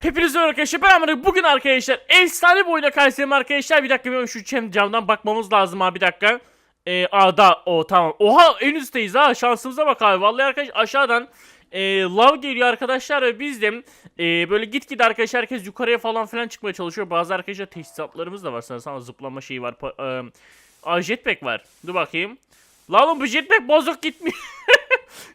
Hepinize merhaba arkadaşlar ben Amir. Bugün arkadaşlar efsane bir oyuna karşılayayım arkadaşlar. Bir dakika bir şu cam- camdan bakmamız lazım abi bir dakika. Ee, aa da o tamam. Oha en üstteyiz ha şansımıza bak abi. Vallahi arkadaş aşağıdan e, lav geliyor arkadaşlar ve biz de e, böyle gitgide arkadaşlar herkes yukarıya falan filan çıkmaya çalışıyor. Bazı arkadaşlar teçhizatlarımız da var sanırsam zıplama şeyi var. Pa- e, aa, jetpack var. Dur bakayım. Lan bu jetpack bozuk gitmiyor.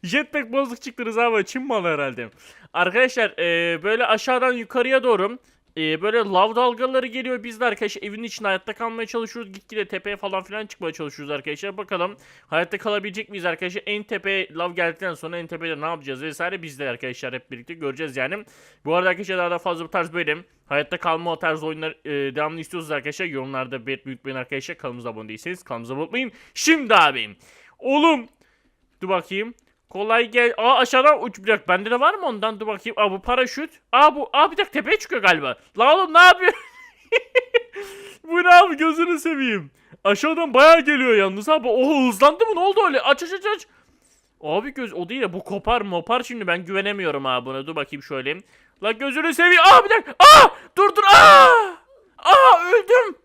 jetpack bozuk çıktı Rıza abi. Çin malı herhalde. Arkadaşlar e, böyle aşağıdan yukarıya doğru e, böyle lav dalgaları geliyor. Biz de arkadaşlar evin içinde hayatta kalmaya çalışıyoruz. Gitgide tepeye falan filan çıkmaya çalışıyoruz arkadaşlar. Bakalım hayatta kalabilecek miyiz arkadaşlar? En tepeye lav geldikten sonra en tepede ne yapacağız vesaire biz de arkadaşlar hep birlikte göreceğiz yani. Bu arada arkadaşlar daha da fazla bu tarz böyle hayatta kalma o tarz oyunlar e, devamlı istiyorsanız arkadaşlar yorumlarda belirtmeyi unutmayın arkadaşlar. Kanalımıza abone değilseniz kanalımıza abone olmayın. Şimdi abim. Oğlum. Dur bakayım. Kolay gel. Aa aşağıdan uç bir dakika. Bende de var mı ondan? Dur bakayım. Aa bu paraşüt. Aa bu. Aa bir dakika tepeye çıkıyor galiba. La oğlum ne yapıyor? bu ne abi gözünü seveyim. Aşağıdan bayağı geliyor yalnız abi. Oha hızlandı mı? Ne oldu öyle? Aç aç aç aç. Abi göz o değil de bu kopar mopar şimdi ben güvenemiyorum abi buna. Dur bakayım şöyle. La gözünü seveyim. Aa bir dakika. Aa dur dur. Aa! Aa öldüm.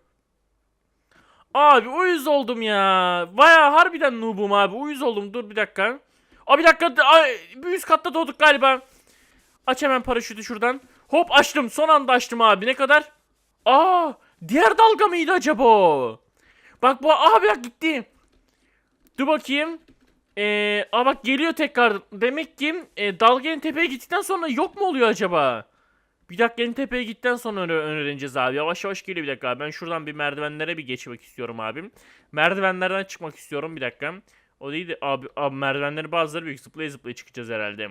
Abi uyuz oldum ya. Baya harbiden noob'um abi. Uyuz oldum. Dur bir dakika. Aa bir dakika. Ay, bir üst katta doğduk galiba. Aç hemen paraşütü şuradan. Hop açtım. Son anda açtım abi. Ne kadar? Aa diğer dalga mıydı acaba o? Bak bu aha bir dakika gitti. Dur bakayım. Ee, aa bak geliyor tekrar. Demek ki e, dalga en tepeye gittikten sonra yok mu oluyor acaba? Bir dakika en tepeye gittikten sonra öğre- öğreneceğiz abi. Yavaş yavaş geliyor bir dakika abi. Ben şuradan bir merdivenlere bir geçmek istiyorum abim. Merdivenlerden çıkmak istiyorum bir dakika. O değil de abi, abi merdivenleri bazıları büyük zıplaya zıplaya çıkacağız herhalde.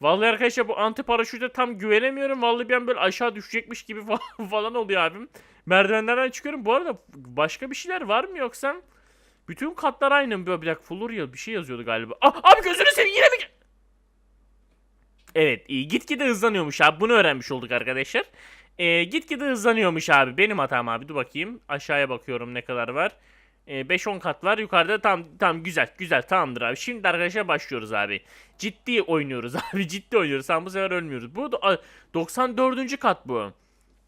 Vallahi arkadaşlar bu anti paraşüte tam güvenemiyorum. Vallahi an böyle aşağı düşecekmiş gibi falan, oluyor abim. Merdivenlerden çıkıyorum. Bu arada başka bir şeyler var mı yoksa? Bütün katlar aynı mı? Bir dakika Florial bir şey yazıyordu galiba. Ah, abi gözünü seveyim yine mi? Evet iyi. Gitgide hızlanıyormuş abi. Bunu öğrenmiş olduk arkadaşlar. Ee, gitgide hızlanıyormuş abi. Benim hatam abi. Dur bakayım. Aşağıya bakıyorum ne kadar var. Ee, 5-10 kat. Yukarıda tam tam güzel güzel tamamdır abi. Şimdi arkadaşlar başlıyoruz abi. Ciddi oynuyoruz abi. Ciddi oynuyoruz. Tam bu sefer ölmüyoruz. Bu da- a, 94. kat bu.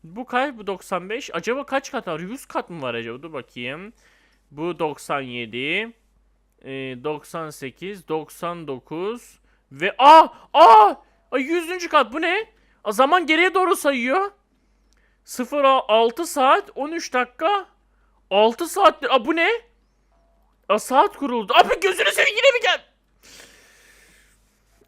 Bu kaç? Bu 95. Acaba kaç kat var? 100 kat mı var acaba? Dur bakayım. Bu 97. e, 98. 99. Ve! Aa! Ay 100. kat bu ne? A, zaman geriye doğru sayıyor. 0 6 saat 13 dakika 6 saattir. Aa bu ne? Aa saat kuruldu. Abi gözünü seveyim yine mi gel?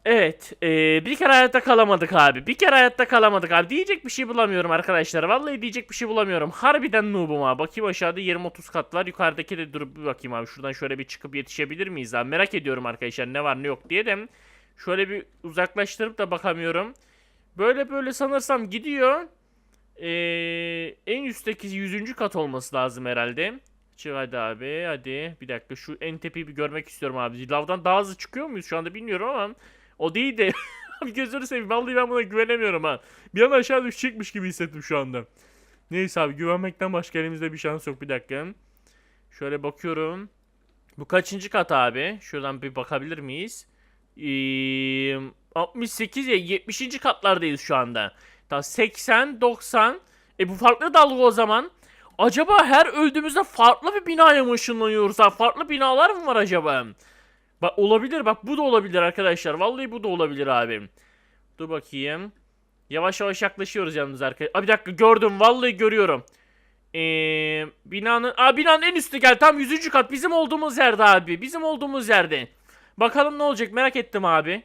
Evet. eee, bir kere hayatta kalamadık abi. Bir kere hayatta kalamadık abi. Diyecek bir şey bulamıyorum arkadaşlar. Vallahi diyecek bir şey bulamıyorum. Harbiden noob'um abi. Bakayım aşağıda 20-30 kat var. Yukarıdaki de durup bir bakayım abi. Şuradan şöyle bir çıkıp yetişebilir miyiz abi? Merak ediyorum arkadaşlar ne var ne yok diye de. Şöyle bir uzaklaştırıp da bakamıyorum. Böyle böyle sanırsam gidiyor. Eee, en üstteki 100. kat olması lazım herhalde. Çık hadi abi hadi. Bir dakika şu en tepeyi bir görmek istiyorum abi. Lavdan daha hızlı çıkıyor muyuz şu anda bilmiyorum ama. O değil de. abi gözünü seveyim. Vallahi ben buna güvenemiyorum ha. Bir an aşağı düşecekmiş gibi hissettim şu anda. Neyse abi güvenmekten başka elimizde bir şans yok. Bir dakika. Şöyle bakıyorum. Bu kaçıncı kat abi? Şuradan bir bakabilir miyiz? Ee, 68 ya 70. katlardayız şu anda. Ta 80, 90. E bu farklı dalga o zaman. Acaba her öldüğümüzde farklı bir binaya mı ışınlanıyoruz? Ha? Farklı binalar mı var acaba? Bak olabilir bak bu da olabilir arkadaşlar. Vallahi bu da olabilir abi. Dur bakayım. Yavaş yavaş yaklaşıyoruz yalnız arkadaşlar. Bir dakika gördüm vallahi görüyorum. Ee, binanın Aa, binanın en üstü gel tam 100. kat bizim olduğumuz yerde abi. Bizim olduğumuz yerde. Bakalım ne olacak merak ettim abi.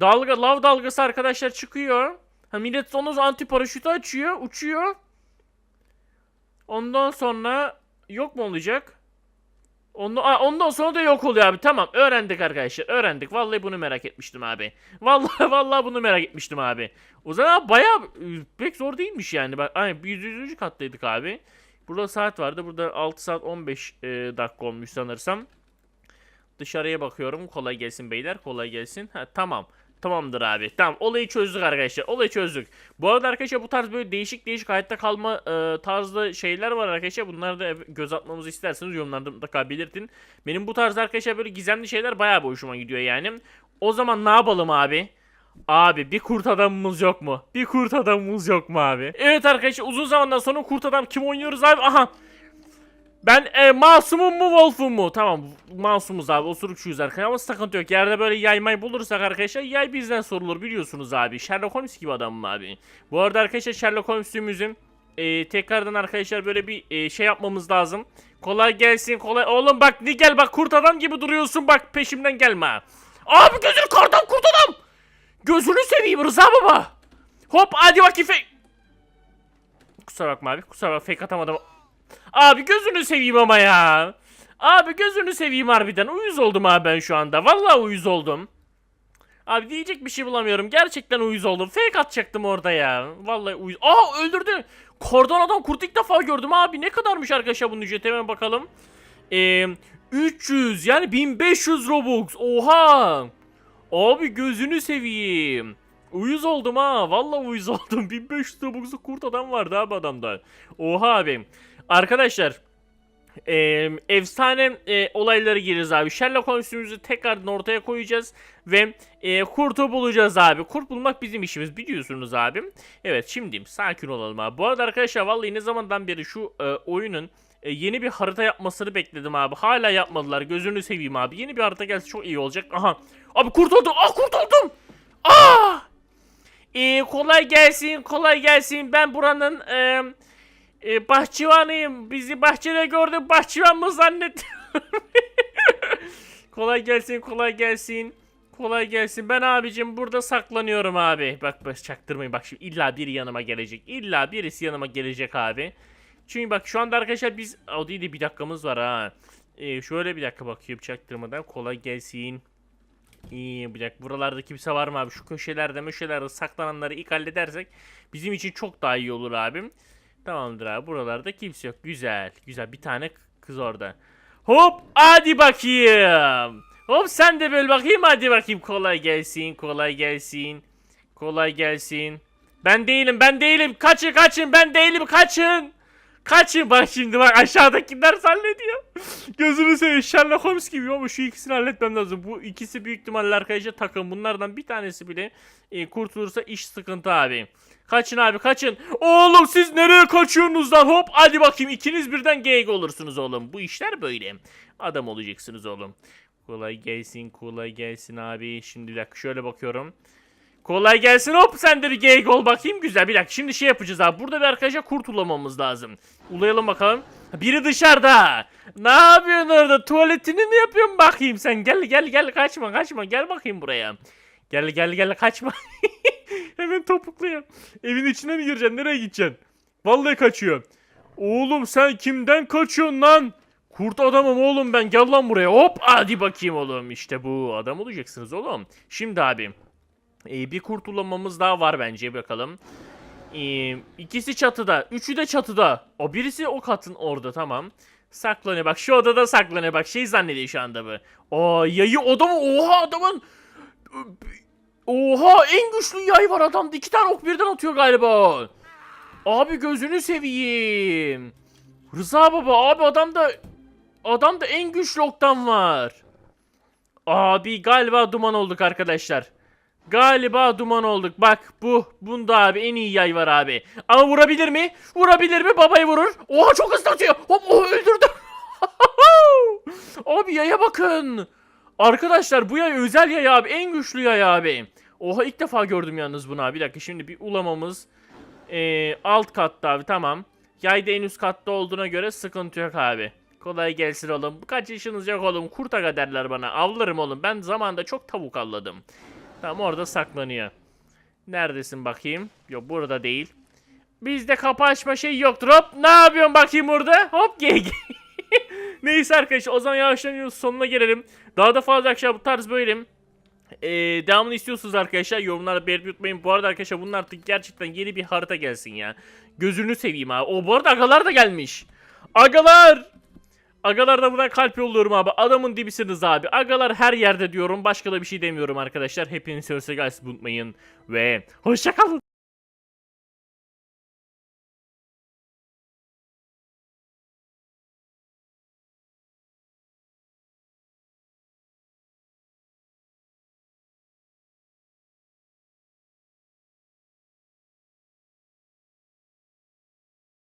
Dalga lav dalgası arkadaşlar çıkıyor. Ha, millet onu anti paraşütü açıyor, uçuyor. Ondan sonra yok mu olacak? Ondan, Aa, ondan sonra da yok oluyor abi. Tamam öğrendik arkadaşlar. Öğrendik. Vallahi bunu merak etmiştim abi. Vallahi vallahi bunu merak etmiştim abi. O zaman bayağı e, pek zor değilmiş yani. Bak ay 100. kattaydık abi. Burada saat vardı. Burada 6 saat 15 e, dakika olmuş sanırsam. Dışarıya bakıyorum. Kolay gelsin beyler. Kolay gelsin. Ha, tamam. Tamamdır abi. Tamam olayı çözdük arkadaşlar. Olayı çözdük. Bu arada arkadaşlar bu tarz böyle değişik değişik hayatta kalma e, tarzda şeyler var arkadaşlar. Bunları da göz atmamızı isterseniz yorumlarda mutlaka belirtin. Benim bu tarz arkadaşlar böyle gizemli şeyler bayağı bir hoşuma gidiyor yani. O zaman ne yapalım abi? Abi bir kurt adamımız yok mu? Bir kurt adamımız yok mu abi? Evet arkadaşlar uzun zamandan sonra kurt adam kim oynuyoruz abi? Aha. Ben e, masumum mu wolf'um mu? Tamam masumuz abi osurukçuyuz arkadaşlar ama sıkıntı yok. Yerde böyle yaymay bulursak arkadaşlar yay bizden sorulur biliyorsunuz abi. Sherlock Holmes gibi adamım abi. Bu arada arkadaşlar Sherlock Holmes'ümüzün e, tekrardan arkadaşlar böyle bir e, şey yapmamız lazım. Kolay gelsin kolay. Oğlum bak ne gel bak kurt adam gibi duruyorsun bak peşimden gelme. Abi gözünü kardan kurt adam. Gözünü seveyim Rıza baba. Hop hadi fake. Kusura bakma abi kusura bakma fake atamadım. Abi gözünü seveyim ama ya. Abi gözünü seveyim harbiden. Uyuz oldum abi ben şu anda. Vallahi uyuz oldum. Abi diyecek bir şey bulamıyorum. Gerçekten uyuz oldum. Fake atacaktım orada ya. Vallahi uyuz. Aa öldürdü. Kordan adam kurt ilk defa gördüm abi. Ne kadarmış arkadaşlar bunun ücreti hemen bakalım. Ee, 300 yani 1500 Robux. Oha. Abi gözünü seveyim. Uyuz oldum ha. Vallahi uyuz oldum. 1500 Robux'u kurt adam vardı abi adamda. Oha abi. Arkadaşlar e, efsane e, olayları gireceğiz abi. Sherlock Holmes'ümüzü tekrardan ortaya koyacağız ve e, kurtu bulacağız abi. Kurt bulmak bizim işimiz biliyorsunuz abi. Evet şimdi sakin olalım abi. Bu arada arkadaşlar vallahi ne zamandan beri şu e, oyunun e, yeni bir harita yapmasını bekledim abi. Hala yapmadılar. Gözünü seveyim abi. Yeni bir harita gelse çok iyi olacak. Aha. Abi kurt oldum. Ah kurt oldum. Ah! Ee, kolay gelsin, kolay gelsin. Ben buranın e, e, bahçıvanıyım. Bizi bahçede gördüm. Bahçıvan mı zannettim? kolay gelsin, kolay gelsin. Kolay gelsin. Ben abicim burada saklanıyorum abi. Bak bak çaktırmayın. Bak şimdi illa biri yanıma gelecek. İlla birisi yanıma gelecek abi. Çünkü bak şu anda arkadaşlar biz o değil de bir dakikamız var ha. Ee, şöyle bir dakika bakıyorum çaktırmadan. Kolay gelsin. İyi bir dakika. Buralarda kimse var mı abi? Şu köşelerde möşelerde saklananları ilk halledersek bizim için çok daha iyi olur abim. Tamamdır abi. Buralarda kimse yok. Güzel. Güzel. Bir tane kız orada. Hop. Hadi bakayım. Hop sen de böyle bakayım. Hadi bakayım. Kolay gelsin. Kolay gelsin. Kolay gelsin. Ben değilim. Ben değilim. Kaçın kaçın. Ben değilim. Kaçın. Kaçın bak şimdi bak aşağıdakiler zannediyor. Gözünü seveyim Sherlock Holmes gibi ama şu ikisini halletmem lazım. Bu ikisi büyük ihtimalle arkadaşlar takım. Bunlardan bir tanesi bile e, kurtulursa iş sıkıntı abi. Kaçın abi kaçın. Oğlum siz nereye kaçıyorsunuz lan? Hop hadi bakayım. İkiniz birden geyik olursunuz oğlum. Bu işler böyle. Adam olacaksınız oğlum. Kolay gelsin kolay gelsin abi. Şimdi bir dakika şöyle bakıyorum. Kolay gelsin. Hop sen de bir geyik ol bakayım. Güzel bir dakika. Şimdi şey yapacağız abi. Burada bir arkadaşa kurt ulamamız lazım. Ulayalım bakalım. Biri dışarıda. Ne yapıyorsun orada? Tuvaletini mi yapıyorsun bakayım sen? Gel gel gel. Kaçma kaçma. Gel bakayım buraya. Gel gel gel. Kaçma Hemen topukluyor Evin içine mi gireceksin nereye gideceksin Vallahi kaçıyor Oğlum sen kimden kaçıyorsun lan Kurt adamım oğlum ben gel lan buraya hop hadi bakayım oğlum işte bu adam olacaksınız oğlum Şimdi abi ee, bir kurtulamamız daha var bence bakalım. Ee, ikisi çatıda. Üçü de çatıda. O birisi o katın orada tamam. Saklanıyor bak şu odada saklanıyor bak şey zannediyor şu anda bu. Aa yayı odamı oha adamın. Oha en güçlü yay var adamda iki tane ok birden atıyor galiba. Abi gözünü seveyim. Rıza baba abi adamda adamda en güçlü oktan var. Abi galiba duman olduk arkadaşlar. Galiba duman olduk. Bak bu. Bunda abi en iyi yay var abi. Ama vurabilir mi? Vurabilir mi? Babayı vurur. Oha çok hızlı atıyor. Hop o öldürdü. abi yaya bakın. Arkadaşlar bu yay özel yay abi. En güçlü yay abi. Oha ilk defa gördüm yalnız bunu abi. Bir dakika şimdi bir ulamamız. Ee, alt katta abi tamam. Yay da en üst katta olduğuna göre sıkıntı yok abi. Kolay gelsin oğlum. Kaç yaşınız yok oğlum. Kurt aga derler bana. Avlarım oğlum. Ben zamanında çok tavuk avladım. Tamam orada saklanıyor. Neredesin bakayım? Yok burada değil. Bizde kapı açma şey yoktur. Hop ne yapıyorsun bakayım burada? Hop gel. Neyse arkadaşlar o zaman yavaşlanıyoruz sonuna gelelim. Daha da fazla akşam bu tarz böyle. Ee, devamını istiyorsunuz arkadaşlar yorumlarda belirtmeyi unutmayın. Bu arada arkadaşlar bunun artık gerçekten yeni bir harita gelsin ya. Gözünü seveyim abi. O bu arada agalar da gelmiş. Agalar! Agalardan buradan kalp yolluyorum abi. Adamın dibisiniz abi. Agalar her yerde diyorum. Başka da bir şey demiyorum arkadaşlar. Hepiniz sözse gelsin unutmayın. Ve hoşçakalın.